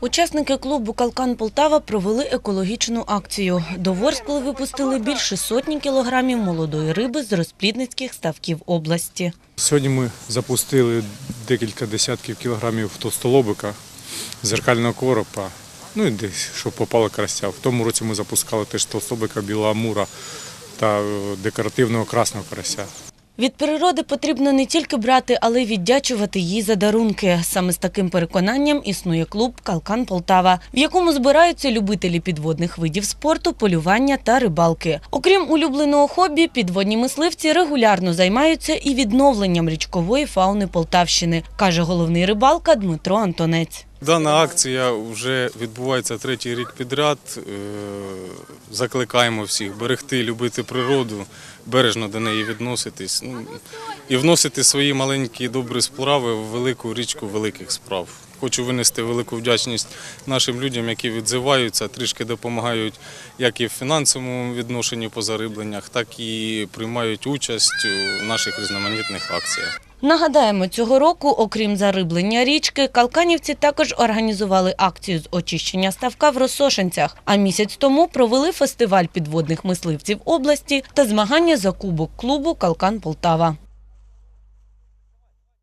Учасники клубу Калкан Полтава провели екологічну акцію. До Ворскли випустили більше сотні кілограмів молодої риби з розплідницьких ставків області. Сьогодні ми запустили декілька десятків кілограмів товстолобика, зеркального коропа, ну і десь, щоб попало карася. В тому році ми запускали теж товстолобика, біла амура та е, декоративного красного карася. Від природи потрібно не тільки брати, але й віддячувати їй за дарунки. Саме з таким переконанням існує клуб Калкан Полтава, в якому збираються любителі підводних видів спорту, полювання та рибалки. Окрім улюбленого хобі, підводні мисливці регулярно займаються і відновленням річкової фауни Полтавщини, каже головний рибалка Дмитро Антонець. Дана акція вже відбувається третій рік підряд. Е, Закликаємо всіх берегти, любити природу, бережно до неї відноситись ну, і вносити свої маленькі добрі справи в велику річку великих справ. Хочу винести велику вдячність нашим людям, які відзиваються, трішки допомагають як і в фінансовому відношенні по зарибленнях, так і приймають участь у наших різноманітних акціях. Нагадаємо, цього року, окрім зариблення річки, калканівці також організували акцію з очищення ставка в Росошинцях. А місяць тому провели фестиваль підводних мисливців області та змагання за кубок клубу Калкан Полтава.